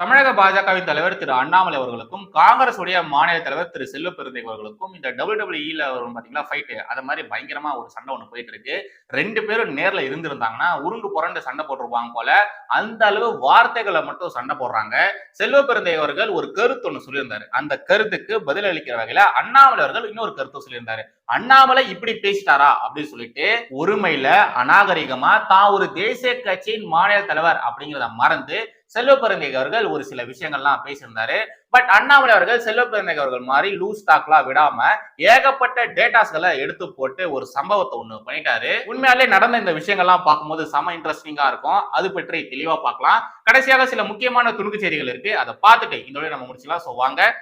தமிழக பாஜகவின் தலைவர் திரு அண்ணாமலை அவர்களுக்கும் காங்கிரஸ் உடைய மாநில தலைவர் திரு செல்வ பெருந்தை அவர்களுக்கும் இந்த டபுள் டபிள்யூஇல வரும் பாத்தீங்களா ஃபைட்டு அது மாதிரி பயங்கரமா ஒரு சண்டை ஒண்ணு போயிட்டு இருக்கு. ரெண்டு பேரும் நேர்ல இருந்திருந்தாங்கன்னா உருண்டு புரண்டு சண்டை போட்டிருப்பாங்க போல அந்த அளவு வார்த்தைகளை மட்டும் சண்டை போடுறாங்க. செல்வ பெருந்தை அவர்கள் ஒரு கருத்து ஒண்ணு சொல்லியிருந்தாரு. அந்த கருத்துக்கு பதில் அளிக்கிற வகையில அண்ணாமலை அவர்கள் இன்னொரு கருத்து சொல்லியிருந்தாரு. அண்ணாமலை இப்படி பேசிட்டாரா அப்படின்னு சொல்லிட்டு ஒருமையில அநாகரிகமா தான் ஒரு தேசிய கட்சியின் மாநில தலைவர் அப்படிங்கிறத மறந்து செல்வ அவர்கள் ஒரு சில விஷயங்கள்லாம் பேசியிருந்தாரு. பட் அண்ணாமலை அவர்கள் செல்வ அவர்கள் மாதிரி லூஸ் டாக்லாம் விடாம ஏகப்பட்ட டேட்டாஸ்களை எடுத்து போட்டு ஒரு சம்பவத்தை ஒண்ணு பண்ணிட்டாரு. உண்மையாலே நடந்த இந்த விஷயங்கள்லாம் பார்க்கும்போது செம இன்ட்ரெஸ்டிங்கா இருக்கும். அது பற்றி தெளிவா பார்க்கலாம். கடைசியாக சில முக்கியமான துணுக்கு செய்திகள் இருக்கு. அதை பார்த்துட்டு இந்த நம்ம முடிச்சுலாம் ஸோ வாங்க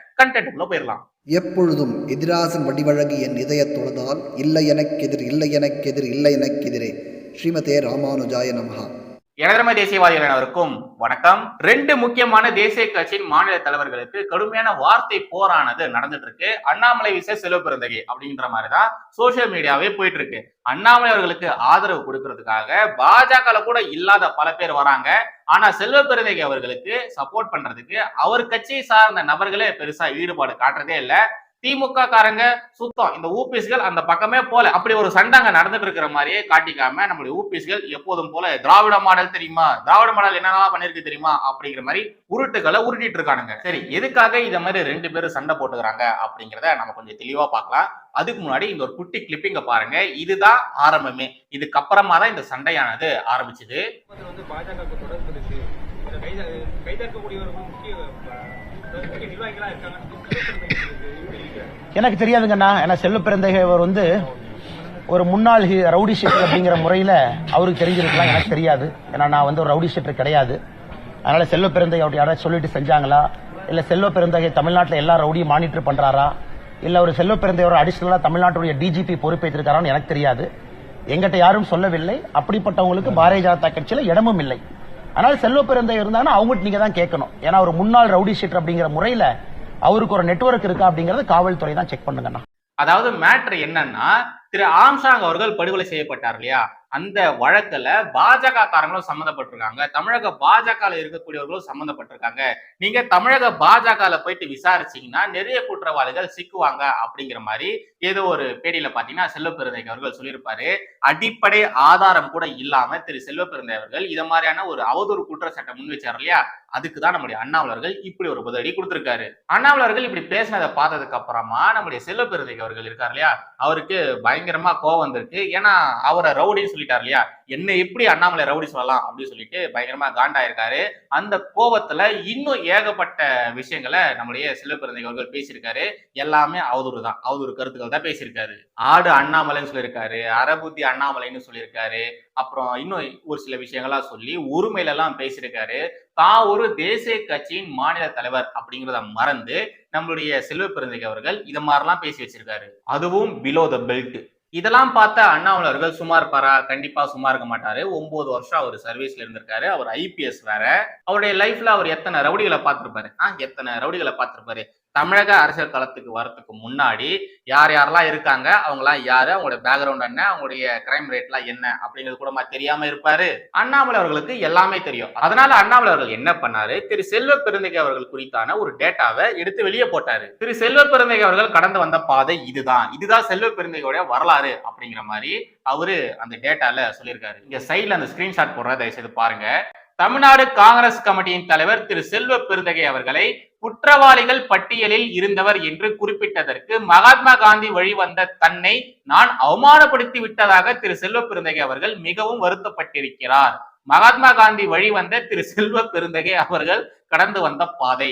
போயிடலாம். எப்பொழுதும் எதிராசன் வடிவழகு என் இதயத் தொழுதால் இல்லை எனக்கெதிர் இல்லை எனக்கெதிர் இல்லை எனக்கெதிரே ஸ்ரீமதே ராமானுஜாய நமகா எனதரமை தேசியவாதிகள் அனைவருக்கும் வணக்கம். ரெண்டு முக்கியமான தேசிய கட்சியின் மாநில தலைவர்களுக்கு கடுமையான வார்த்தை போரானது நடந்துட்டு இருக்கு அண்ணாமலை விசை செல்வ பெருந்தகை அப்படின்ற மாதிரி தான் சோசியல் மீடியாவே போயிட்டு இருக்கு அண்ணாமலை அவர்களுக்கு ஆதரவு கொடுக்கறதுக்காக பாஜக கூட இல்லாத பல பேர் வராங்க. ஆனா செல்வ பெருந்தகை அவர்களுக்கு சப்போர்ட் பண்றதுக்கு அவர் கட்சியை சார்ந்த நபர்களே பெருசா ஈடுபாடு காட்டுறதே இல்லை. திமுக காரங்க சுத்தம். இந்த ஊபிஸ்கள் அந்த பக்கமே போல. அப்படி ஒரு சண்டை அங்க நடந்துட்டு இருக்கிற மாதிரியே காட்டிக்காம நம்மளுடைய ஊபிஸ்கள் எப்போதும் போல திராவிட மாடல் தெரியுமா? திராவிட மாடல் என்னென்னலாம் பண்ணிருக்கு தெரியுமா? அப்படிங்கிற மாதிரி உருட்டுகளை உருட்டிட்டு இருக்கானுங்க. சரி எதுக்காக இத மாதிரி ரெண்டு பேரும் சண்டை போட்டுக்கிறாங்க அப்படிங்கிறத நம்ம கொஞ்சம் தெளிவா பார்க்கலாம். அதுக்கு முன்னாடி இந்த ஒரு குட்டி கிளிப்பிங்க பாருங்க. இதுதான் ஆரம்பமே. இதுக்கப்புறமா தான் இந்த சண்டையானது ஆரம்பிச்சது. பாஜக தொடர்பு கைதற்கக்கூடியவர்கள் முக்கிய அஹ், இருக்காங்க. எனக்கு தெரியாதுங்கண்ணா. ஏன்னா செல்வ பிறந்தகை அவர் வந்து ஒரு முன்னாள் ரவுடி ஷீட்டர் அப்படிங்கிற முறையில அவருக்கு தெரிஞ்சிருக்கலாம். எனக்கு தெரியாது. ஏன்னா நான் வந்து ஒரு ரவுடி ஷீட்டர் கிடையாது. அதனால செல்வ பிறந்தகை அவர் யாராவது சொல்லிட்டு செஞ்சாங்களா? இல்ல செல்வ பிறந்தகை தமிழ்நாட்டில் எல்லா ரவுடியும் மானிட்டர் பண்றாரா? இல்ல ஒரு செல்வ பிறந்தையோட ஒரு அடிஷனலா தமிழ்நாட்டுடைய டிஜிபி பொறுப்பேற்றிருக்காரான்னு எனக்கு தெரியாது. எங்கிட்ட யாரும் சொல்லவில்லை. அப்படிப்பட்டவங்களுக்கு பாரதிய ஜனதா கட்சியில இடமும் இல்லை. ஆனால் செல்வ பிறந்தகை இருந்தாங்கன்னா அவங்ககிட்ட நீங்க தான் கேட்கணும். ஏன்னா ஒரு முன்னாள் ரவுடி ஷீட்டர் அப்படிங்கிற முறையில அவருக்கு ஒரு நெட்வொர்க் இருக்கா அப்படிங்கறது காவல்துறை தான் செக் பண்ணுங்கண்ணா அதாவது மேட்ரு என்னன்னா திரு ஆம்சாங் அவர்கள் படுகொலை செய்யப்பட்டார் இல்லையா? அந்த வழக்குல பாஜக காரங்களும் சம்மந்தப்பட்டிருக்காங்க. தமிழக பாஜக இருக்கக்கூடியவர்களும் சம்மந்தப்பட்டிருக்காங்க. நீங்க தமிழக பாஜக போயிட்டு விசாரிச்சீங்கன்னா நிறைய குற்றவாளிகள் சிக்குவாங்க அப்படிங்கிற மாதிரி ஏதோ ஒரு பேடியில பாத்தீங்கன்னா செல்வ அவர்கள் சொல்லியிருப்பாரு. அடிப்படை ஆதாரம் கூட இல்லாம திரு செல்வப்பெருந்தை அவர்கள் இத மாதிரியான ஒரு அவதூறு குற்றச்சாட்டை முன் வச்சார் இல்லையா? அதுக்கு தான் நம்முடைய அண்ணாவலர்கள் இப்படி ஒரு பதிலடி கொடுத்திருக்காரு. அண்ணாவலர்கள் இப்படி பேசினதை பார்த்ததுக்கு அப்புறமா நம்முடைய செல்வ அவர்கள் இருக்கார் இல்லையா? அவருக்கு பயங்கரமா கோவம் வந்திருக்கு. ஏன்னா அவரை ரவுடின்னு சொல்லிட்டார் இல்லையா என்ன எப்படி அண்ணாமலை ரவுடி சொல்லலாம்? அப்படின்னு சொல்லிட்டு பயங்கரமா காண்டாயிருக்காரு. அந்த கோபத்துல இன்னும் ஏகப்பட்ட விஷயங்களை நம்முடைய செல்வ அவர்கள் பேசியிருக்காரு. எல்லாமே அவதூறு தான். அவதூறு கருத்துக்கள் தான் பேசியிருக்காரு. ஆடு அண்ணாமலைன்னு சொல்லியிருக்காரு. அறபுத்தி அண்ணாமலைன்னு சொல்லியிருக்காரு. அப்புறம் இன்னும் ஒரு சில விஷயங்களா சொல்லி உரிமையில எல்லாம் பேசியிருக்காரு. தான் ஒரு தேசிய கட்சியின் மாநில தலைவர் அப்படிங்கிறத மறந்து நம்மளுடைய செல்வ பெருந்தைக்கு அவர்கள் இது மாதிரிலாம் பேசி வச்சிருக்காரு. அதுவும் பிலோ த பெல்ட் இதெல்லாம் பார்த்த அண்ணாமலை அவர்கள் சும்மா இருப்பாரா கண்டிப்பா சும்மா இருக்க மாட்டாரு. ஒன்பது வருஷம் அவர் சர்வீஸ்ல இருந்திருக்காரு. அவர் ஐபிஎஸ் வேற. அவருடைய லைஃப்ல அவர் எத்தனை ரவுடிகளை பார்த்திருப்பாரு? ஆஹ் எத்தனை ரவுடிகளை பார்த்திருப்பாரு? தமிழக அரசியல் களத்துக்கு வரத்துக்கு முன்னாடி யார் யாரெல்லாம் இருக்காங்க? அவங்கலாம் யாரு? அவங்களோட பேக்ரவுண்ட் என்ன? அவங்களுடைய கிரைம் ரேட்லாம் என்ன? அப்படிங்கிறது கூட தெரியாம இருப்பாரு. அண்ணாமலை அவர்களுக்கு எல்லாமே தெரியும். அதனால அண்ணாமலை அவர்கள் என்ன பண்ணாரு? திரு செல்வ பெருந்தகை அவர்கள் குறித்தான ஒரு டேட்டாவை எடுத்து வெளியே போட்டாரு. திரு செல்வ பெருந்தகை அவர்கள் கடந்து வந்த பாதை இதுதான். இதுதான் செல்வ பெருந்தகையோட வரலாறு அப்படிங்கிற மாதிரி அவரு அந்த டேட்டால சொல்லியிருக்காரு. இங்க சைட்ல அந்த ஸ்கிரீன்ஷாட் போடுற தயவு செய்து பாருங்க. தமிழ்நாடு காங்கிரஸ் கமிட்டியின் தலைவர் திரு செல்வ பெருந்தகை அவர்களை குற்றவாளிகள் பட்டியலில் இருந்தவர் என்று குறிப்பிட்டதற்கு மகாத்மா காந்தி வழிவந்த தன்னை நான் அவமானப்படுத்தி விட்டதாக திரு செல்வ பெருந்தகை அவர்கள் மிகவும் வருத்தப்பட்டிருக்கிறார். மகாத்மா காந்தி வழிவந்த திரு செல்வ பெருந்தகை அவர்கள் கடந்து வந்த பாதை.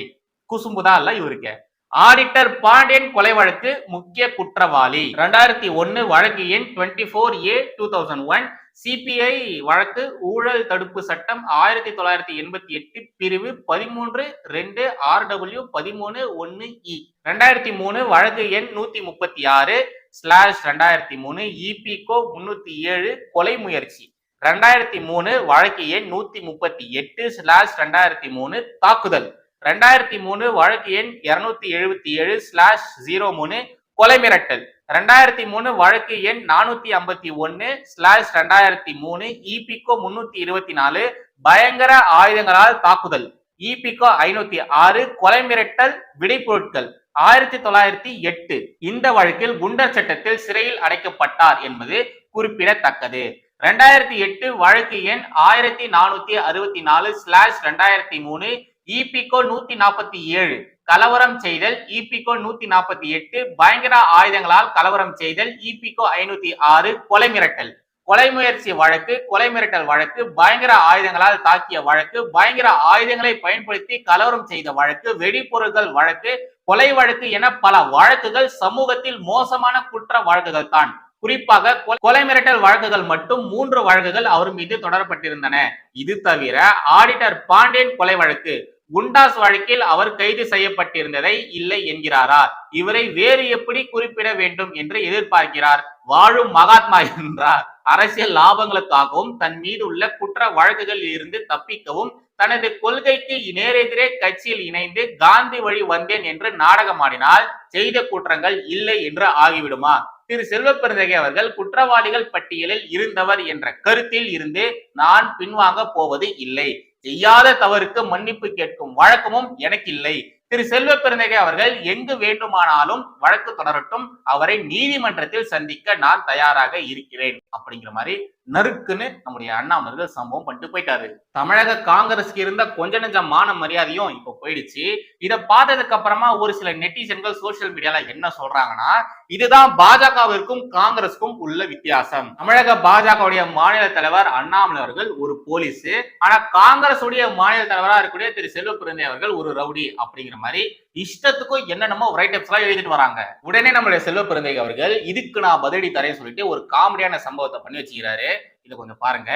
குசும்புதான் இல்ல இவருக்கு. ஆடிட்டர் பாண்டியன் கொலை வழக்கு முக்கிய குற்றவாளி. ரெண்டாயிரத்தி ஒன்னு வழக்கு எண் twenty four A two thousand one CBI வழக்கு ஊழல் தடுப்பு சட்டம் ஆயிரத்தி தொள்ளாயிரத்தி எண்பத்தி எட்டு பிரிவு பதிமூன்று ரெண்டு ஆர் டபிள்யூ பதிமூணு ஒன்னு இ ரெண்டாயிரத்தி மூணு வழக்கு எண் நூத்தி முப்பத்தி ஆறு ஸ்லாஷ் ரெண்டாயிரத்தி மூணு இபிகோ முன்னூத்தி ஏழு கொலை முயற்சி. ரெண்டாயிரத்தி மூணு வழக்கு எண் நூத்தி முப்பத்தி எட்டு ஸ்லாஷ் ரெண்டாயிரத்தி மூணு தாக்குதல். ரெண்டாயிரத்தி மூணு வழக்கு எண் இருநூத்தி எழுபத்தி ஏழு ஸ்லாஷ் ஜீரோ மூணு கொலை மிரட்டல். ரெண்டாயிரத்தி மூணு வழக்கு எண் நானூத்தி ஐம்பத்தி ஒன்னு ஸ்லாஷ் ரெண்டாயிரத்தி மூணு இபிகோ முன்னூத்தி இருபத்தி நாலு பயங்கர ஆயுதங்களால் தாக்குதல். இபிகோ ஐநூத்தி ஆறு கொலை மிரட்டல் விடைப்பொருட்கள் ஆயிரத்தி தொள்ளாயிரத்தி எட்டு. இந்த வழக்கில் குண்டர் சட்டத்தில் சிறையில் அடைக்கப்பட்டார் என்பது குறிப்பிடத்தக்கது. ரெண்டாயிரத்தி எட்டு வழக்கு எண் ஆயிரத்தி நானூத்தி அறுபத்தி நாலு ஸ்லாஷ் ரெண்டாயிரத்தி மூணு இபிகோ நூத்தி நாற்பத்தி ஏழு. கலவரம் செய்தல் இபிகோ நூத்தி நாற்பத்தி எட்டு. பயங்கர ஆயுதங்களால் கலவரம் செய்தல் இபிகோ ஐநூத்தி ஆறு. கொலை மிரட்டல். கொலை முயற்சி வழக்கு கொலை மிரட்டல் வழக்கு பயங்கர ஆயுதங்களால் தாக்கிய வழக்கு பயங்கர ஆயுதங்களை பயன்படுத்தி கலவரம் செய்த வழக்கு வெடிபொருட்கள் வழக்கு கொலை வழக்கு என பல வழக்குகள் சமூகத்தில் மோசமான குற்ற வழக்குகள் தான். குறிப்பாக கொ- கொலை மிரட்டல் வழக்குகள் மட்டும் மூன்று வழக்குகள் அவர் மீது தொடரப்பட்டிருந்தன. இது தவிர ஆடிட்டர் பாண்டியன் கொலை வழக்கு குண்டாஸ் வழக்கில் அவர் கைது செய்யப்பட்டிருந்ததை இல்லை என்கிறாரா? இவரை வேறு எப்படி குறிப்பிட வேண்டும் என்று எதிர்பார்க்கிறார்? வாழும் மகாத்மா என்றார். அரசியல் லாபங்களுக்காகவும் தன் மீது உள்ள குற்ற வழக்குகளில் இருந்து தப்பிக்கவும் தனது கொள்கைக்கு நேரெதிரே கட்சியில் இணைந்து காந்தி வழி வந்தேன் என்று நாடகமாடினால் செய்த குற்றங்கள் இல்லை என்று ஆகிவிடுமா? திரு செல்வப்பெருந்தகை அவர்கள் குற்றவாளிகள் பட்டியலில் இருந்தவர் என்ற கருத்தில் இருந்து நான் பின்வாங்க போவது இல்லை. செய்யாத தவறுக்கு மன்னிப்பு கேட்கும் வழக்கமும் எனக்கு இல்லை திரு செல்வ பெருந்தகை அவர்கள் எங்கு வேண்டுமானாலும் வழக்கு தொடரட்டும். அவரை நீதிமன்றத்தில் சந்திக்க நான் தயாராக இருக்கிறேன். அப்படிங்கிற மாதிரி நறுக்குன்னு நம்முடைய அண்ணாமலர்கள் சம்பவம் பண்ணிட்டு போயிட்டாரு. தமிழக காங்கிரஸ்க்கு இருந்த கொஞ்ச நெஞ்ச மான மரியாதையும் இப்ப போயிடுச்சு. இதை பார்த்ததுக்கு அப்புறமா ஒரு சில நெட்டிசன்கள் சோசியல் மீடியால என்ன சொல்றாங்கன்னா இதுதான் பாஜகவிற்கும் காங்கிரஸ்க்கும் உள்ள வித்தியாசம். தமிழக பாஜகவுடைய மாநில தலைவர் அண்ணாமலை அவர்கள் ஒரு போலீஸ். ஆனா காங்கிரஸ் உடைய மாநில தலைவரா இருக்கக்கூடிய திரு செல்வ பிறந்தே அவர்கள் ஒரு ரவுடி அப்படிங்கிற மாதிரி இஷ்டத்துக்கும் என்னென்னமோ ரைட்டப்ஸ் எல்லாம் எழுதிட்டு வராங்க. உடனே நம்மளுடைய செல்வ பிறந்தை அவர்கள் இதுக்கு நான் பதிலடி தரேன்னு சொல்லிட்டு ஒரு காமெடியான சம்பவத்தை பண்ணி வச்சுக்கிறாரு. இதை கொஞ்சம் பாருங்க.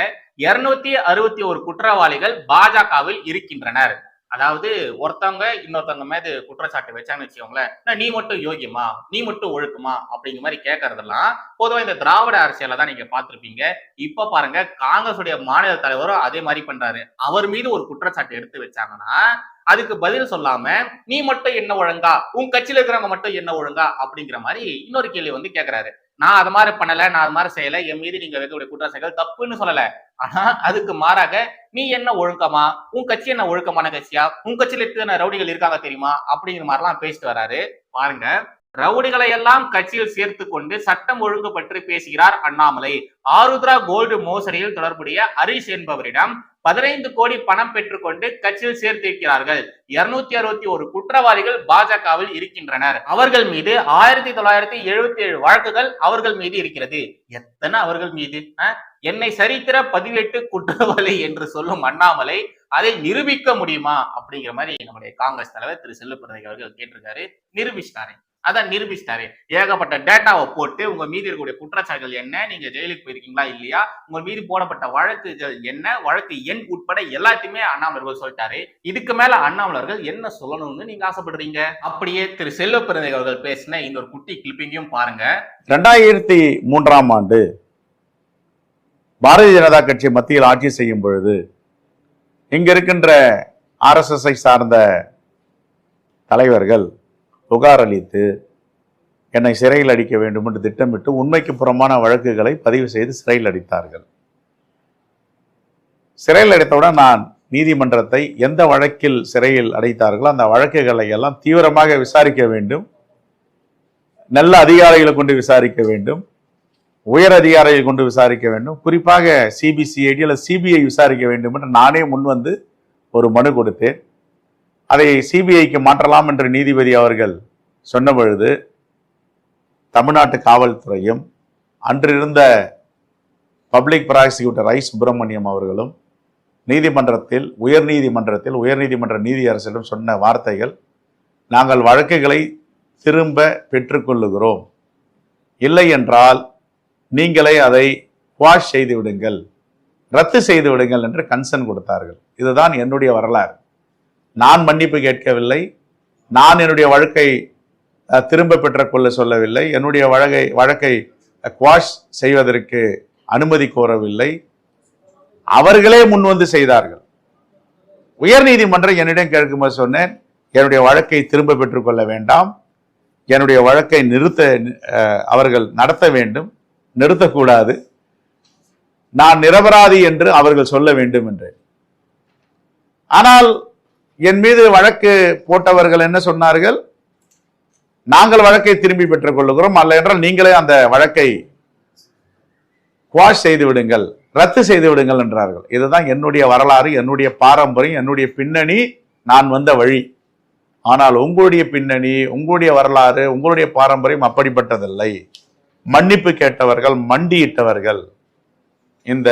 இருநூத்தி அறுபத்தி ஒரு குற்றவாளிகள் பாஜகவில் இருக்கின்றனர். அதாவது ஒருத்தவங்க இன்னொருத்தவங்க மீது குற்றச்சாட்டு வச்சாங்கன்னு வச்சுக்கோங்களேன். நீ மட்டும் யோகியமா நீ மட்டும் ஒழுக்குமா அப்படிங்கிற மாதிரி கேட்கறதெல்லாம் பொதுவாக இந்த திராவிட அரசியல தான் நீங்க பார்த்துருப்பீங்க. இப்ப பாருங்க காங்கிரஸ் உடைய மாநில தலைவரும் அதே மாதிரி பண்றாரு. அவர் மீது ஒரு குற்றச்சாட்டு எடுத்து வச்சாங்கன்னா அதுக்கு பதில் சொல்லாம நீ மட்டும் என்ன ஒழுங்கா? உன் கட்சியில இருக்கிறவங்க மட்டும் என்ன ஒழுங்கா? அப்படிங்கிற மாதிரி இன்னொரு கேள்வி வந்து கேக்குறாரு. நான் அது மாதிரி பண்ணல நான் அது மாதிரி செய்யல என் மீது நீங்க வைக்கக்கூடிய குற்றச்சாட்டுகள் தப்புன்னு சொல்லல. ஆனா அதுக்கு மாறாக நீ என்ன ஒழுக்கமா? உன் கட்சி என்ன ஒழுக்கமான கட்சியா? உன் கட்சியில இருக்கிற ரவுடிகள் இருக்காங்க தெரியுமா? அப்படிங்கிற மாதிரிலாம் பேசிட்டு வராரு. பாருங்க. ரவுடிகளை எல்லாம் கட்சியில் சேர்த்து கொண்டு சட்டம் ஒழுங்கு பற்றி பேசுகிறார் அண்ணாமலை. ஆருத்ரா கோல்டு மோசடியில் தொடர்புடைய ஹரிஷ் என்பவரிடம் பதினைந்து கோடி பணம் பெற்றுக்கொண்டு கட்சியில் சேர்த்திருக்கிறார்கள். இருநூத்தி அறுபத்தி ஒரு குற்றவாளிகள் பாஜகவில் இருக்கின்றனர். அவர்கள் மீது ஆயிரத்தி தொள்ளாயிரத்தி எழுபத்தி ஏழு வழக்குகள் அவர்கள் மீது இருக்கிறது. எத்தனை அவர்கள் மீது? அஹ்? என்னை சரித்திர பதிவேட்டு குற்றவாளி என்று சொல்லும் அண்ணாமலை அதை நிரூபிக்க முடியுமா? அப்படிங்கிற மாதிரி நம்முடைய காங்கிரஸ் தலைவர் திரு செல்லுப்பிரதை அவர்கள் கேட்டிருக்காரு. நிரூபிச்சிட்டாரு. அதை நிரூபிச்சிட்டாரு. ஏகப்பட்ட டேட்டாவை போட்டு உங்க மீது இருக்கக்கூடிய குற்றச்சாட்டுகள் என்ன? நீங்க ஜெயிலுக்கு போயிருக்கீங்களா? இல்லையா? உங்க மீது போடப்பட்ட வழக்குகள் என்ன? வழக்கு எண் உட்பட எல்லாத்தையுமே அண்ணாமலர்கள் சொல்லிட்டாரு. இதுக்கு மேல அண்ணாமலர்கள் என்ன சொல்லணும்னு நீங்க ஆசைப்படுறீங்க? அப்படியே திரு செல்வ பிறந்தை அவர்கள் பேசின இந்த ஒரு குட்டி கிளிப்பிங்கையும் பாருங்க. ரெண்டாயிரத்தி மூன்றாம் ஆண்டு பாரதிய ஜனதா கட்சி மத்தியில் ஆட்சி செய்யும் பொழுது இங்க இருக்கின்ற ஆர்எஸ்எஸ்ஐ சார்ந்த தலைவர்கள் புகார் அளித்து என்னை சிறையில் அடிக்க வேண்டும் என்று திட்டமிட்டு உண்மைக்கு புறமான வழக்குகளை பதிவு செய்து சிறையில் அடித்தார்கள். சிறையில் அடைத்தவுடன் நான் நீதிமன்றத்தை எந்த வழக்கில் சிறையில் அடைத்தார்களோ அந்த வழக்குகளை எல்லாம் தீவிரமாக விசாரிக்க வேண்டும். நல்ல அதிகாரிகளை கொண்டு விசாரிக்க வேண்டும். உயர் அதிகாரிகளை கொண்டு விசாரிக்க வேண்டும். குறிப்பாக சிபிசிஐடி அல்லது சிபிஐ விசாரிக்க வேண்டும் என்று நானே முன்வந்து ஒரு மனு கொடுத்தேன். அதை சிபிஐக்கு மாற்றலாம் என்று நீதிபதி அவர்கள் சொன்ன பொழுது தமிழ்நாட்டு காவல்துறையும் அன்றிருந்த பப்ளிக் ப்ராசிக்யூட்டர் ஐ சுப்பிரமணியம் அவர்களும் நீதிமன்றத்தில் உயர் நீதிமன்றத்தில் உயர்நீதிமன்ற நீதியரசிடம் சொன்ன வார்த்தைகள் நாங்கள் வழக்குகளை திரும்ப பெற்றுக்கொள்ளுகிறோம். இல்லை என்றால் நீங்களே அதை வாஷ் செய்து விடுங்கள் ரத்து செய்து விடுங்கள் என்று கன்சர்ன் கொடுத்தார்கள். இதுதான் என்னுடைய வரலாறு. நான் மன்னிப்பு கேட்கவில்லை. நான் என்னுடைய வழக்கை திரும்ப பெற்றுக்கொள்ள சொல்லவில்லை. என்னுடைய வழக்கை வழக்கை குவாஷ் செய்வதற்கு அனுமதி கோரவில்லை. அவர்களே முன்வந்து செய்தார்கள். உயர்நீதிமன்றம் என்னிடம் கேட்கும்போது சொன்னேன் என்னுடைய வழக்கை திரும்ப பெற்றுக்கொள்ள வேண்டாம். என்னுடைய வழக்கை நிறுத்த அவர்கள் நடத்த வேண்டும். நிறுத்தக்கூடாது. நான் நிரபராதி என்று அவர்கள் சொல்ல வேண்டும் என்றேன். ஆனால் என் மீது வழக்கு போட்டவர்கள் என்ன சொன்னார்கள்? நாங்கள் வழக்கை திரும்பி பெற்றுக் கொள்ளுகிறோம் அல்ல என்றால் நீங்களே அந்த வழக்கை குவாஷ் செய்து விடுங்கள் ரத்து செய்து விடுங்கள் என்றார்கள். இதுதான் என்னுடைய வரலாறு என்னுடைய பாரம்பரியம் என்னுடைய பின்னணி நான் வந்த வழி. ஆனால் உங்களுடைய பின்னணி உங்களுடைய வரலாறு உங்களுடைய பாரம்பரியம் அப்படிப்பட்டதில்லை. மன்னிப்பு கேட்டவர்கள் மண்டியிட்டவர்கள் இந்த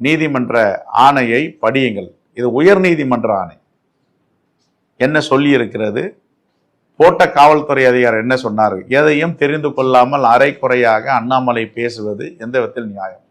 நீதிமன்ற ஆணையை படியுங்கள். இது உயர் நீதிமன்ற ஆணை. என்ன சொல்லி இருக்கிறது போட்ட காவல்துறை அதிகாரி என்ன சொன்னார்? எதையும் தெரிந்து கொள்ளாமல் அரை குறையாக அண்ணாமலை பேசுவது எந்த விதத்தில் நியாயம்?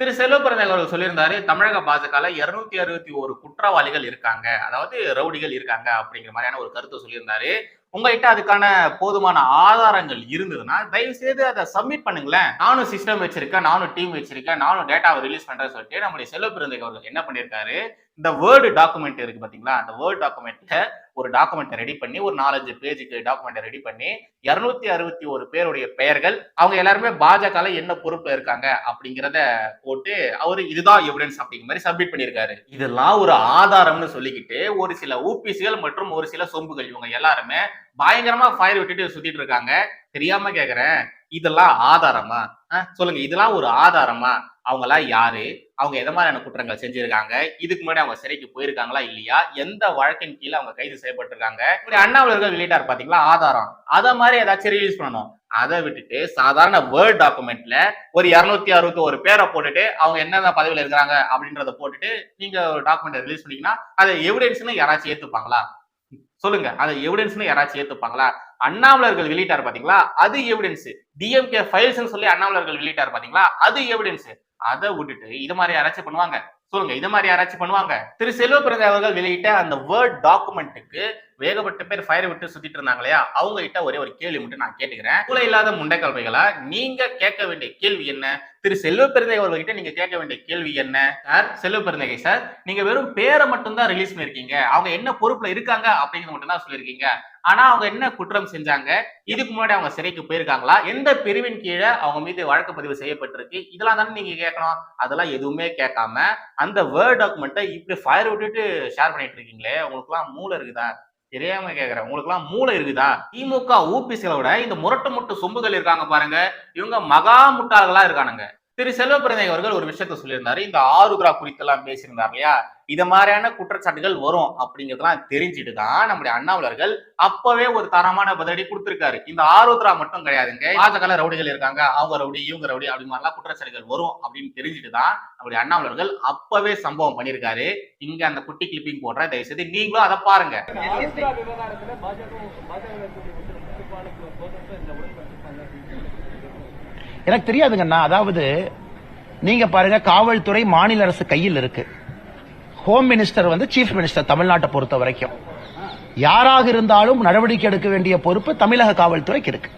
திரு செல்வபிரதேவ் அவர்கள் சொல்லியிருந்தாரு தமிழக பாஜகல இருநூத்தி அறுபத்தி ஒரு குற்றவாளிகள் இருக்காங்க. அதாவது ரவுடிகள் இருக்காங்க அப்படிங்கிற மாதிரியான ஒரு கருத்தை சொல்லியிருந்தாரு. உங்ககிட்ட அதுக்கான போதுமான ஆதாரங்கள் இருந்ததுன்னா தயவு செய்து அதை சப்மிட் பண்ணுங்களேன். நானும் சிஸ்டம் வச்சிருக்கேன் நானும் டீம் வச்சிருக்கேன் நானும் டேட்டாவை ரிலீஸ் பண்றேன்னு சொல்லிட்டு நம்முடைய செல்வபிரந்தேவ் அவர்கள் என்ன பண்ணியிருக்காரு இந்த வேர்டு டாக்குமெண்ட் இருக்கு பாத்தீங்களா? அந்த வேர்டு டாக்குமெண்ட்ல ஒரு டாக்குமெண்ட்டை ரெடி பண்ணி ஒரு நாலஞ்சு பேஜுக்கு டாக்குமெண்ட்டை ரெடி பண்ணி இருநூத்தி அறுபத்தி ஒரு பேருடைய பெயர்கள் அவங்க எல்லாருமே பாஜகல என்ன பொறுப்புல இருக்காங்க அப்படிங்கிறத போட்டு அவரு இதுதான் எவிடன்ஸ் அப்படிங்கிற மாதிரி சப்மிட் பண்ணியிருக்காரு. இதெல்லாம் ஒரு ஆதாரம்னு சொல்லிக்கிட்டு ஒரு சில ஊபிசிகள் மற்றும் ஒரு சில சொம்புகள் இவங்க எல்லாருமே பயங்கரமா ஃபயர் விட்டுட்டு சுத்திட்டு இருக்காங்க. தெரியாம கேக்குறேன். இதெல்லாம் ஆதாரமா? சொல்லுங்க. இதெல்லாம் ஒரு ஆதாரமா? அவங்களாம் யாரு? அவங்க எதை மாதிரியான குற்றங்கள் செஞ்சிருக்காங்க? இதுக்கு முன்னாடி அவங்க சிறைக்கு போயிருக்காங்களா இல்லையா? எந்த வழக்கின் கீழே அவங்க கைது செய்யப்பட்டிருக்காங்க? இப்படி அண்ணாவலர்கள் வெளியிட்டார் பாத்தீங்களா? ஆதாரம். அதை மாதிரி ஏதாச்சும் ரிலீஸ் பண்ணணும். அதை விட்டுட்டு சாதாரண வேர்ட் டாக்குமெண்ட்ல ஒரு இருநூத்தி அறுபத்தி ஒரு பேரை போட்டுட்டு அவங்க என்னென்ன பதவியில் இருக்கிறாங்க அப்படின்றத போட்டுட்டு நீங்க ஒரு டாக்குமெண்ட் ரிலீஸ் பண்ணீங்கன்னா அதை எவிடன்ஸ்னு யாராச்சும் ஏத்துப்பாங்களா? சொல்லுங்க. அதை எவிடன்ஸ்னு யாராச்சும் ஏத்துப்பாங்களா? அண்ணாமலர்கள் வெளியிட்டார் பாத்தீங்களா? அது எவிடன்ஸ் டிஎம்கே ஃபைல்ஸ் சொல்லி அண்ணாமலர்கள் வெளியிட்டார் பாத்தீங்களா? அது எவிடன்ஸ் அதை விட்டுட்டு இது மாதிரி யாராச்சும் பண்ணுவாங்க. சொல்லுங்க இது மாதிரி யாராச்சும் பண்ணுவாங்க. திரு செல்வ பிறந்த அவர்கள் வெளியிட்ட அந்த வேர்ட் டாக்குமெண்ட்டுக்கு வேகப்பட்ட பேர் ஃபயர் விட்டு சுத்திட்டு இருந்தாங்க இல்லையா அவங்க கிட்ட ஒரே ஒரு கேள்வி மட்டும் நான் கேட்டுக்கிறேன். கூட இல்லாத முண்டை கல்வைகளா? நீங்க கேட்க வேண்டிய கேள்வி என்ன? திரு செல்வ பெருந்தகை அவர்கள்கிட்ட நீங்க கேட்க வேண்டிய கேள்வி என்ன? சார் செல்வ பெருந்தகை சார் நீங்க வெறும் பேரை மட்டும் தான் ரிலீஸ் பண்ணிருக்கீங்க அவங்க என்ன பொறுப்புல இருக்காங்க அப்படிங்கிறது மட்டும் தான் சொல்லியிருக்கீங்க. ஆனா அவங்க என்ன குற்றம் செஞ்சாங்க? இதுக்கு முன்னாடி அவங்க சிறைக்கு போயிருக்காங்களா? எந்த பிரிவின் கீழே அவங்க மீது வழக்கு பதிவு செய்யப்பட்டிருக்கு? இதெல்லாம் தானே நீங்க கேட்கணும். அதெல்லாம் எதுவுமே கேட்காம அந்த வேர்ட் டாக்குமெண்ட்டை இப்படி ஃபயர் விட்டுட்டு ஷேர் பண்ணிட்டு இருக்கீங்களே? உங்களுக்குலாம் மூளை இருக்குதா? தெரியாம கேக்குறேன். உங்களுக்குலாம் மூளை இருக்குதா? திமுக ஊபிசிகளை விட இந்த முரட்டு முட்டு சொம்புகள் இருக்காங்க பாருங்க. இவங்க மகா முட்டாள்களா இருக்கானுங்க. திரு செல்வப்பிரந்தை அவர்கள் ஒரு விஷயத்த சொல்லியிருந்தாரு. இந்த ஆருத்ரா குறித்தெல்லாம் பேசியிருந்தார் இல்லையா? இது மாதிரியான குற்றச்சாட்டுகள் வரும் அப்படிங்கிறதெல்லாம் தெரிஞ்சுட்டு தான் நம்முடைய அண்ணாவலர்கள் அப்பவே ஒரு தரமான பதிலடி கொடுத்திருக்காரு. இந்த ஆருத்ரா மட்டும் கிடையாதுங்க. பாஜக ரவுடிகள் இருக்காங்க. அவங்க ரவுடி இவங்க ரவுடி அப்படி மாதிரிலாம் குற்றச்சாட்டுகள் வரும் அப்படின்னு தெரிஞ்சுட்டு தான் நம்முடைய அண்ணாவலர்கள் அப்பவே சம்பவம் பண்ணியிருக்காரு. இங்க அந்த குட்டி கிளிப்பிங் போடுற தயவு செய்து நீங்களும் அதை பாருங்க. விவகாரத்துல பாஜக பாஜக பொறுப்பாளர்கள் போதும் இந்த உடன்பட்டிருப்பாங்க எனக்கு தெரியாதுங்கண்ணா. அதாவது நீங்க பாருங்க காவல்துறை மாநில அரசு கையில் இருக்கு. ஹோம் மினிஸ்டர் வந்து சீஃப் மினிஸ்டர் தமிழ்நாட்டை பொறுத்த வரைக்கும். யாராக இருந்தாலும் நடவடிக்கை எடுக்க வேண்டிய பொறுப்பு தமிழக காவல்துறைக்கு இருக்கு.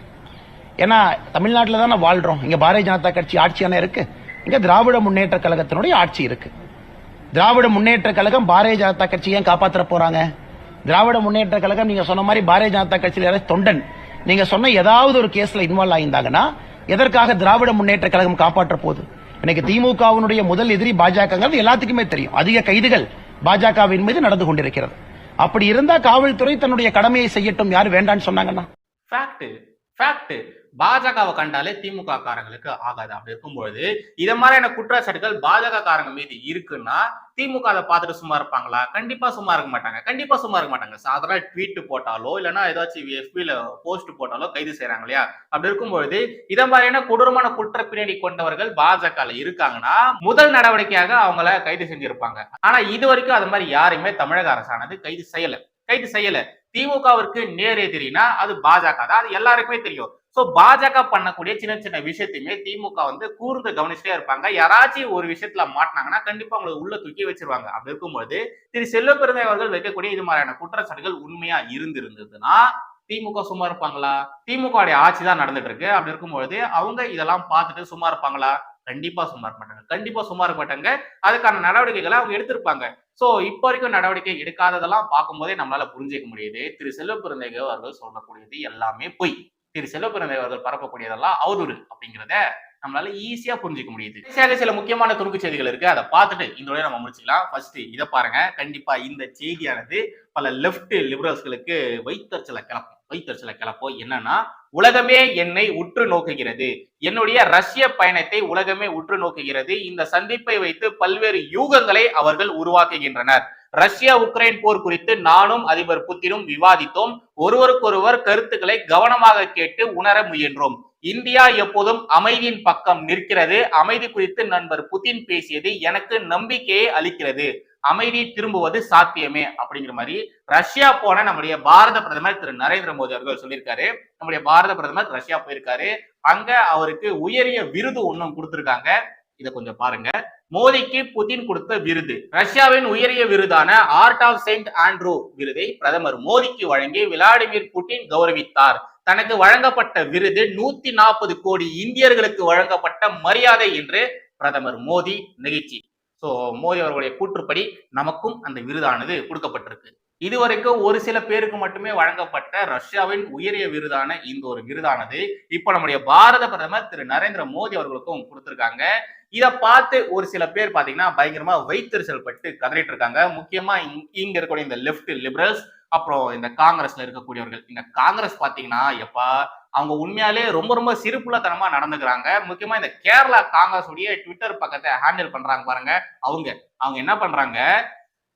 ஏன்னா தமிழ்நாட்டில் தானே வாழ்றோம். இங்க பாரதிய ஜனதா கட்சி ஆட்சியான இருக்கு. இங்க திராவிட முன்னேற்ற கழகத்தினுடைய ஆட்சி இருக்கு. திராவிட முன்னேற்ற கழகம் பாரதிய ஜனதா கட்சி ஏன் காப்பாற்ற போறாங்க? திராவிட முன்னேற்ற கழகம் நீங்க சொன்ன மாதிரி பாரதிய ஜனதா கட்சியில் யாராவது தொண்டன். நீங்க சொன்ன ஏதாவது ஒரு கேஸ்ல இன்வால்வ் ஆயிருந்தாங்கன்னா எதற்காக திராவிட முன்னேற்ற கழகம் காப்பாற்ற போகுது? இன்னைக்கு திமுகவினுடைய முதல் எதிரி பாஜகங்கிறது எல்லாத்துக்குமே தெரியும். அதிக கைதுகள் பாஜகவின் மீது நடந்து கொண்டிருக்கிறது. அப்படி இருந்தா காவல்துறை தன்னுடைய கடமையை செய்யட்டும். யார் வேண்டான்னு சொன்னாங்கன்னா? ஃபேக்ட் ஃபேக்ட் பாஜகவை கண்டாலே திமுக காரங்களுக்கு ஆகாது. அப்படி இருக்கும்பொழுது இதை மாதிரியான குற்றச்சாட்டுகள் பாஜக காரங்க மீது இருக்குன்னா திமுக அதை பார்த்துட்டு சும்மா இருப்பாங்களா? கண்டிப்பா சும்மா இருக்க மாட்டாங்க. கண்டிப்பா சும்மா இருக்க மாட்டாங்க. சாதாரண ட்வீட் போட்டாலோ இல்லைன்னா ஏதாச்சும் எஃபில போஸ்ட் போட்டாலோ கைது செய்யறாங்க இல்லையா? அப்படி இருக்கும்பொழுது இத மாதிரியான கொடூரமான குற்ற பின்னணி கொண்டவர்கள் பாஜக இருக்காங்கன்னா முதல் நடவடிக்கையாக அவங்கள கைது செஞ்சிருப்பாங்க. ஆனா இது வரைக்கும் அது மாதிரி யாரையுமே தமிழக அரசானது கைது செய்யல. கைது செய்யல. திமுகவிற்கு நேர் எதிரினா அது பாஜக தான். அது எல்லாருக்குமே தெரியும். ஸோ பாஜக பண்ணக்கூடிய சின்ன சின்ன விஷயத்தையுமே திமுக வந்து கூர்ந்து கவனிச்சுட்டே இருப்பாங்க. யாராச்சும் ஒரு விஷயத்துல மாட்டினாங்கன்னா கண்டிப்பா அவங்களை உள்ள தூக்கி வச்சிருவாங்க. அப்படி இருக்கும்போது திரு செல்வப்பிரதை அவர்கள் வைக்கக்கூடிய இது மாதிரியான குற்றச்சாட்டுகள் உண்மையா இருந்திருந்ததுன்னா திமுக சும்மா இருப்பாங்களா? திமுக ஆட்சி தான் நடந்துட்டு இருக்கு. அப்படி இருக்கும்போது அவங்க இதெல்லாம் பார்த்துட்டு சும்மா இருப்பாங்களா? கண்டிப்பா சும்மா இருக்க மாட்டாங்க. கண்டிப்பா சும்மா இருக்க மாட்டாங்க. அதுக்கான நடவடிக்கைகளை அவங்க எடுத்திருப்பாங்க. சோ இப்போ வரைக்கும் நடவடிக்கை எடுக்காததெல்லாம் பார்க்கும்போதே நம்மளால புரிஞ்சுக்க முடியுது. திரு செல்வப்பிரந்தை அவர்கள் சொல்லக்கூடியது எல்லாமே பொய். திரு செல்வப்பிரந்தை அவர்கள் பரப்பக்கூடியதெல்லாம் அவதூறு அப்படிங்கிறத நம்மளால ஈஸியா புரிஞ்சிக்க முடியுது. கடைசியாக சில முக்கியமான துணுக்கு செய்திகள் இருக்கு. அதை பார்த்துட்டு இந்த நம்ம முடிச்சுக்கலாம். ஃபர்ஸ்ட் இதை பாருங்க. கண்டிப்பா இந்த செய்தியானது பல லெப்ட் லிபரல்ஸ்களுக்கு வைத்தறிச்சலை கிளப்பும். வைத்தறிச்சலை கிளப்போ என்னன்னா உலகமே என்னை உற்று நோக்குகிறது. என்னுடைய ரஷ்ய பயணத்தை உலகமே உற்று நோக்குகிறது. இந்த சந்திப்பை வைத்து பல்வேறு யூகங்களை அவர்கள் உருவாக்குகின்றனர். ரஷ்யா உக்ரைன் போர் குறித்து நானும் அதிபர் புத்தினும் விவாதித்தோம். ஒருவருக்கொருவர் கருத்துக்களை கவனமாக கேட்டு உணர முயன்றோம். இந்தியா எப்போதும் அமைதியின் பக்கம் நிற்கிறது. அமைதி குறித்து நண்பர் புதின் பேசியது எனக்கு நம்பிக்கையை அளிக்கிறது. அமைதி திரும்புவது சாத்தியமே அப்படிங்கிற மாதிரி ரஷ்யா போன நம்முடைய பாரத பிரதமர் திரு நரேந்திர மோடி அவர்கள் சொல்லியிருக்காரு. நம்முடைய பாரத பிரதமர் ரஷ்யா போயிருக்காரு. அங்க அவருக்கு உயரிய விருது ஒன்றும் கொடுத்திருக்காங்க. இதை கொஞ்சம் பாருங்க. மோடிக்கு புதின் கொடுத்த விருது. ரஷ்யாவின் உயரிய விருதான ஆர்ட் ஆஃப் செயின்ட் ஆண்ட்ரூ விருதை பிரதமர் மோடிக்கு வழங்கி விளாடிமிர் புட்டின் கௌரவித்தார். தனக்கு வழங்கப்பட்ட விருது நூத்தி நாற்பது கோடி இந்தியர்களுக்கு வழங்கப்பட்ட மரியாதை என்று பிரதமர் மோடி நிகழ்ச்சி. ஸோ மோடி அவர்களுடைய கூற்றுப்படி நமக்கும் அந்த விருதானது கொடுக்கப்பட்டிருக்கு. இதுவரைக்கும் ஒரு சில பேருக்கு மட்டுமே வழங்கப்பட்ட ரஷ்யாவின் உயரிய விருதான இந்த ஒரு விருதானது இப்ப நம்முடைய பாரத பிரதமர் திரு நரேந்திர மோடி அவர்களுக்கும் கொடுத்திருக்காங்க. இதை பார்த்து ஒரு சில பேர் பாத்தீங்கன்னா பயங்கரமா வைத்தறிச்சல் பட்டு கதறிட்டு இருக்காங்க முக்கியமா இங்க- இருக்கக்கூடிய இந்த லெஃப்ட் லிபரல்ஸ் அப்புறம் இந்த காங்கிரஸ்ல இருக்கக்கூடியவர்கள். இந்த காங்கிரஸ் பாத்தீங்கன்னா எப்பா அவங்க உண்மையாலே ரொம்ப ரொம்ப சிறுபுள்ளத்தனமா நடந்துக்கிறாங்க. முக்கியமா இந்த கேரளா காங்கிரஸ் உடைய ட்விட்டர் பக்கத்தை ஹேண்டில் பண்றாங்க பாருங்க. அவங்க அவங்க என்ன பண்றாங்க?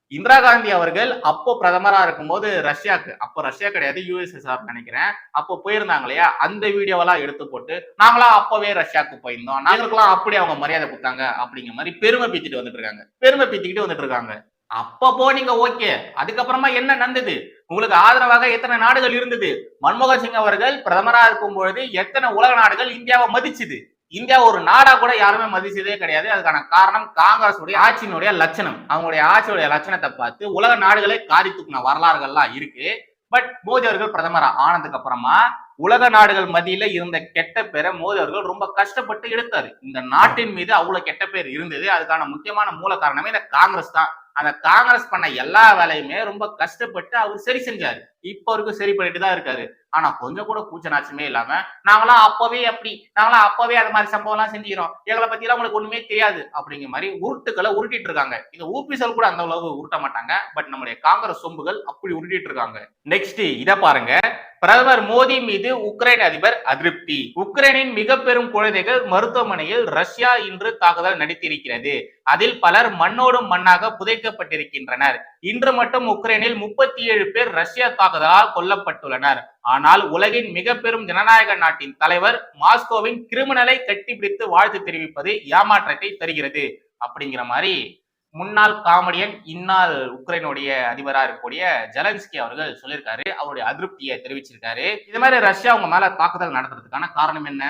இந்திரா காந்தி அவர்கள் அப்போ பிரதமரா இருக்கும்போது ரஷ்யாக்கு அப்போ ரஷ்யா கிடையாது யூஎஸ்எஸ்ஆர் நினைக்கிறேன். அப்போ போயிருந்தாங்க இல்லையா? அந்த வீடியோவெல்லாம் எடுத்து போட்டு நாங்களா அப்பவே ரஷ்யாவுக்கு போயிருந்தோம். நாங்களுக்கெல்லாம் அப்படி அவங்க மரியாதை கொடுத்தாங்க. அப்படிங்கிற மாதிரி பெருமை பீத்திட்டு வந்துட்டு இருக்காங்க. பெருமை பீத்திக்கிட்டு வந்துட்டு இருக்காங்க. அப்ப போனீங்க ஓகே. அதுக்கப்புறமா என்ன நடந்தது? உங்களுக்கு ஆதரவாக எத்தனை நாடுகள் இருந்தது? மன்மோகன் சிங் அவர்கள் பிரதமராக இருக்கும் பொழுது எத்தனை உலக நாடுகள் இந்தியாவை மதிச்சுது? இந்தியா ஒரு நாடா கூட யாருமே மதிச்சதே கிடையாது. அதுக்கான காரணம் காங்கிரஸ் உடைய ஆட்சியினுடைய லட்சணம். அவங்களுடைய ஆட்சியுடைய லட்சணத்தை பார்த்து உலக நாடுகளே காரி தூக்கின வரலாறுகள்லாம் இருக்கு. பட் மோடி அவர்கள் பிரதமர்? ஆனதுக்கு அப்புறமா உலக நாடுகள் மத்தியில இருந்த கெட்ட பேரை மோடி அவர்கள் ரொம்ப கஷ்டப்பட்டு எடுத்தாரு. இந்த நாட்டின் மீது அவ்வளவு கெட்ட பேர் இருந்தது. அதுக்கான முக்கியமான மூல காரணமே இந்த காங்கிரஸ் தான். அந்த காங்கிரஸ் பண்ண எல்லா வேலையுமே ரொம்ப கஷ்டப்பட்டு அவர் சரி செஞ்சாரு. இப்ப வரைக்கும் சரி பண்ணிட்டு தான் இருக்காரு. ஆனா கொஞ்சம் கூட கூச்சநாச்சமே இல்லாம நாங்களாம் அப்பவே அப்படி நாங்களாம் அப்பவே அது மாதிரி சம்பவம் எல்லாம் செஞ்சுக்கிறோம். எங்களை பத்தி எல்லாம் உங்களுக்கு ஒண்ணுமே தெரியாது. அப்படிங்கிற மாதிரி உருட்டுக்களை உருட்டிட்டு இருக்காங்க. இந்த ஊபிசல் கூட அந்த அளவு உருட்ட மாட்டாங்க. பட் நம்முடைய காங்கிரஸ் சொம்புகள் அப்படி உருட்டிட்டு இருக்காங்க. நெக்ஸ்ட் இதை பாருங்க. பிரதமர் மோடி மீது உக்ரைன் அதிபர் அதிருப்தி. உக்ரைனின் மிக பெரும் குழந்தைகள் மருத்துவமனையில் ரஷ்யா இன்று தாக்குதல் நடத்தியிருக்கிறது. அதில் பலர் மண்ணோடும் மண்ணாக புதைக்கப்பட்டிருக்கின்றனர். இன்று மட்டும் உக்ரைனில் முப்பத்தி ஏழு பேர் ரஷ்யா தாக்குதலால் கொல்லப்பட்டுள்ளனர். ஆனால் உலகின் மிக பெரும் ஜனநாயக நாட்டின் தலைவர் மாஸ்கோவின் கிரிமினலை கட்டிப்பிடித்து வாழ்த்து தெரிவிப்பது ஏமாற்றத்தை தருகிறது. அப்படிங்கிற மாதிரி முன்னாள் காமெடியன் இன்னால் உக்ரைனுடைய அதிபராக இருக்கக்கூடிய ஜெலன்ஸ்கி அவர்கள் சொல்லியிருக்காரு. அவருடைய அதிருப்தியை தெரிவிச்சிருக்காரு. இது மாதிரி ரஷ்யா அவங்க மேல தாக்குதல் நடத்துறதுக்கான காரணம் என்ன?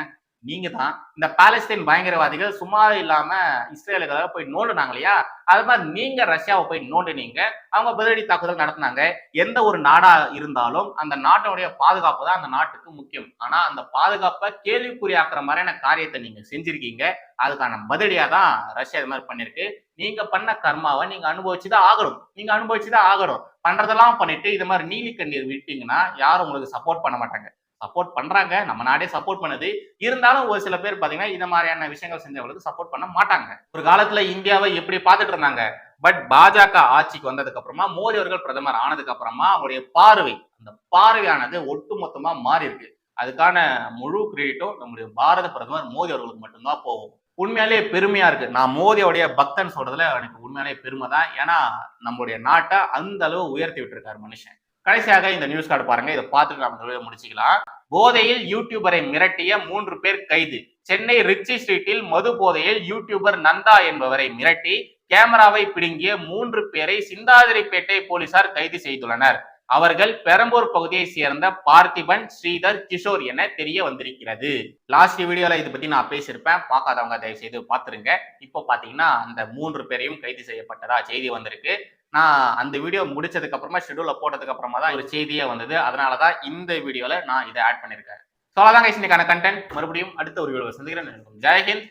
நீங்க தான் இந்த பாலஸ்தீன் பயங்கரவாதிகள் சும்மா இல்லாம இஸ்ரேலுக்காக போய் நோண்டுனாங்க இல்லையா? அது மாதிரி நீங்க ரஷ்யாவை போய் நோண்டுனீங்க. அவங்க பதிலடி தாக்குதல் நடத்தினாங்க. எந்த ஒரு நாடா இருந்தாலும் அந்த நாட்டினுடைய பாதுகாப்பு தான் அந்த நாட்டுக்கு முக்கியம். ஆனா அந்த பாதுகாப்பை கேள்விக்குறியாக்குற மாதிரியான காரியத்தை நீங்க செஞ்சிருக்கீங்க. அதுக்கான பதிலடியா தான் ரஷ்யா இது மாதிரி பண்ணிருக்கு. நீங்க பண்ண கர்மாவை நீங்க அனுபவிச்சுதான் ஆகணும். நீங்க அனுபவிச்சுதான் ஆகணும். பண்றதெல்லாம் பண்ணிட்டு இது மாதிரி நீலி கண்ணீர் விட்டீங்கன்னா யாரும் உங்களுக்கு சப்போர்ட் பண்ண மாட்டாங்க. சப்போர்ட் பண்றாங்க. நம்ம நாடே சப்போர்ட் பண்ணுது. இருந்தாலும் ஒரு சில பேர் பாத்தீங்கன்னா இந்த மாதிரியான விஷயங்கள் செஞ்சவங்களுக்கு சப்போர்ட் பண்ண மாட்டாங்க. ஒரு காலத்துல இந்தியாவை எப்படி பார்த்துட்டு இருந்தாங்க? பட் பாஜக ஆட்சிக்கு வந்ததுக்கு அப்புறமா மோடி அவர்கள் பிரதமர் ஆனதுக்கு அப்புறமா அவருடைய பார்வை அந்த பார்வையானது ஒட்டுமொத்தமா மாறி இருக்கு அதுக்கான முழு கிரெடிட்டும் நம்முடைய பாரத பிரதமர் மோடி அவர்களுக்கு மட்டும்தான் போகும். உண்மையாலே பெருமையா இருக்கு. நான் மோடியோடைய பக்தன் சொல்றதுல எனக்கு உண்மையாலே பெருமை தான் ஏன்னா நம்மளுடைய நாட்டை அந்த அளவு உயர்த்தி விட்டுருக்காரு மனுஷன். கடைசியாக இந்த நியூஸ் கார்டு பாருங்க. இதை பார்த்துட்டு நம்ம முடிச்சுக்கலாம். போதையில் யூடியூபரை மிரட்டிய மூன்று பேர் கைது. சென்னை ரிச்சி ஸ்ட்ரீட்டில் மது போதையில் யூடியூபர் நந்தா என்பவரை மிரட்டி கேமராவை பிடுங்கிய மூன்று பேரை சிந்தாதிரிப்பேட்டை போலீசார் கைது செய்துள்ளனர். அவர்கள் பெரம்பூர் பகுதியை சேர்ந்த பார்த்திபன் ஸ்ரீதர் கிஷோர் என தெரிய வந்திருக்கிறது. லாஸ்ட் வீடியோல இதை பத்தி நான் பேசியிருப்பேன். பார்க்காதவங்க தயவு செய்து பார்த்துருங்க. இப்போ பாத்தீங்கன்னா அந்த மூன்று பேரையும் கைது செய்யப்பட்டதா செய்தி வந்திருக்கு. நான் அந்த வீடியோ முடிச்சதுக்கு அப்புறமா ஷெடியூல போட்டதுக்கு அப்புறமா தான் ஒரு செய்தியே வந்தது. அதனால தான் இந்த வீடியோல நான் இதை ஆட் பண்ணிருக்கேன். ஸோ அதான் இன்னைக்கான கண்டென்ட் மறுபடியும் அடுத்த ஒரு வீடியோவை சந்திக்கிறேன். ஜெயஹிந்த்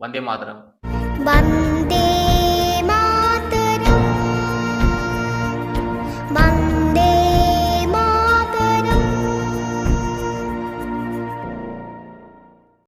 வந்தே மாதரம்.